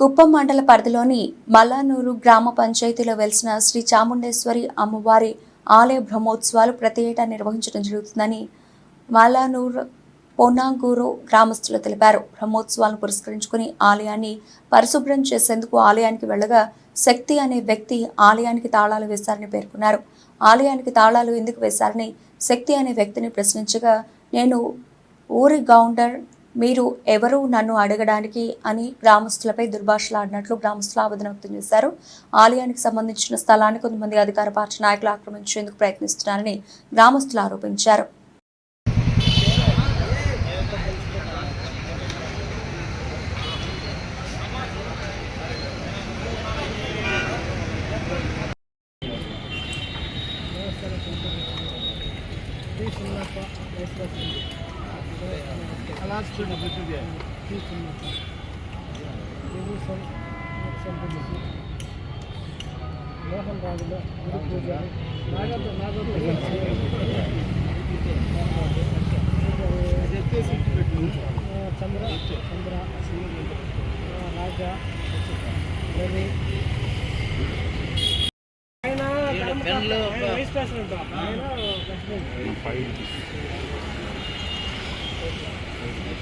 కుప్పం మండల పరిధిలోని మల్లానూరు గ్రామ పంచాయతీలో వెలిసిన శ్రీ చాముండేశ్వరి అమ్మవారి ఆలయ బ్రహ్మోత్సవాలు ప్రతి ఏటా నిర్వహించడం జరుగుతుందని మల్లానూరు పొన్నాంగూరు గ్రామస్తులు తెలిపారు. బ్రహ్మోత్సవాలను పురస్కరించుకుని ఆలయాన్ని పరిశుభ్రం చేసేందుకు ఆలయానికి వెళ్ళగా శక్తి అనే వ్యక్తి ఆలయానికి తాళాలు వేశారని పేర్కొన్నారు. ఆలయానికి తాళాలు ఎందుకు వేశారని శక్తి అనే వ్యక్తిని ప్రశ్నించగా నేను ఊరి గౌండర్ మీరు ఎవరు నన్ను అడగడానికి అని గ్రామస్తులపై దుర్భాషలాడినట్లు గ్రామస్తులు ఆవేదన వ్యక్తం చేశారు. ఆలయానికి సంబంధించిన స్థలాన్ని కొంతమంది అధికార పార్టీ నాయకులు ఆక్రమించేందుకు ప్రయత్నిస్తున్నారని గ్రామస్తులు ఆరోపించారు. మోహన్ రాజుల గురు పూజ. నాగర్ నాగర్ చంద్ర చంద్ర ఆ, రాజా రవి ఆయన వైస్ ప్రెసిడెంట్ ఆయన Thank you.